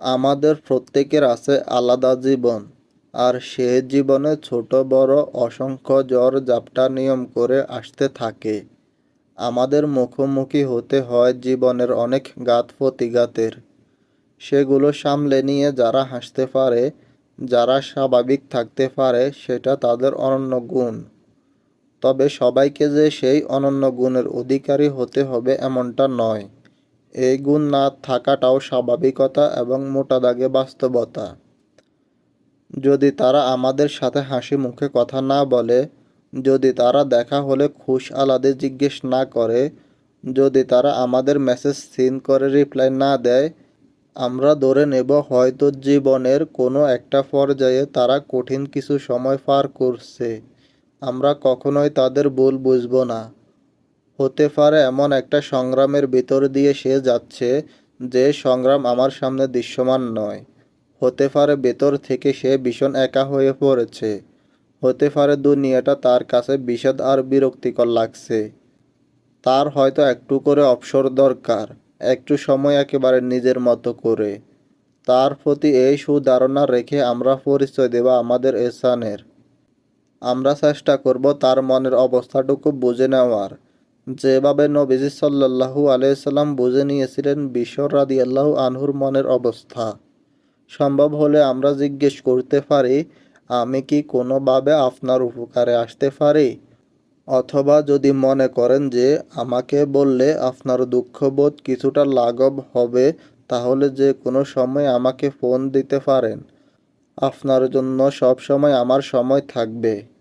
আমাদের প্রত্যেকের আছে আলাদা জীবন। আর সে জীবনে ছোট, বড়, অসংখ্য জ্বর, জাপটা নিয়ম করে আসতে থাকে। আমাদের মুখোমুখি হতে হয় জীবনের অনেক গাত প্রতিঘাতের। সেগুলো সামলে নিয়ে যারা হাসতে পারে, যারা স্বাভাবিক থাকতে পারে, সেটা তাদের অনন্য গুণ। তবে সবাইকে যে সেই অনন্য গুণের অধিকারী হতে হবে এমনটা নয়। এই গুণ না থাকাটাও স্বাভাবিকতা এবং মোটা দাগে বাস্তবতা। যদি তারা আমাদের সাথে হাসি মুখে কথা না বলে, যদি তারা দেখা হলে খুশ আলাদে জিজ্ঞেস না করে, যদি তারা আমাদের মেসেজ সিন করে রিপ্লাই না দেয়, আমরা ধরে নেব হয়তো জীবনের কোনো একটা পর্যায়ে তারা কঠিন কিছু সময় পার করছে। আমরা কখনোই তাদের ভুল বুঝব না। হতে পারে এমন একটা সংগ্রামের ভিতর দিয়ে সে যাচ্ছে যে সংগ্রাম আমার সামনে দৃশ্যমান নয়। হতে পারে ভেতর থেকে সে ভীষণ একা হয়ে পড়েছে। হতে পারে দুনিয়াটা তার কাছে বিষাদ আর বিরক্তিকর লাগছে। তার হয়তো একটু করে অবসর দরকার, একটু সময় একেবারে নিজের মতো করে। তার প্রতি এই সুধারণা রেখে আমরা পরিচয় দেব আমাদের এসানের আমরা চেষ্টা করব তার মনের অবস্থাটুকু বুঝে নেওয়ার। যেভাবে নবীজি সাল্লাল্লাহু আলাইসাল্লাম বুঝে নিয়েছিলেন বিশ্বর রাদি আল্লাহ আনহুর মনের অবস্থা, সম্ভব হলে আমরা জিজ্ঞেস করতে পারি, আমি কি কোনোভাবে আপনার উপকারে আসতে পারি? অথবা যদি মনে করেন যে আমাকে বললে আপনার দুঃখবোধ কিছুটা লাঘব হবে, তাহলে যে কোনো সময় আমাকে ফোন দিতে পারেন। আপনার জন্য সব সময় আমার সময় থাকবে।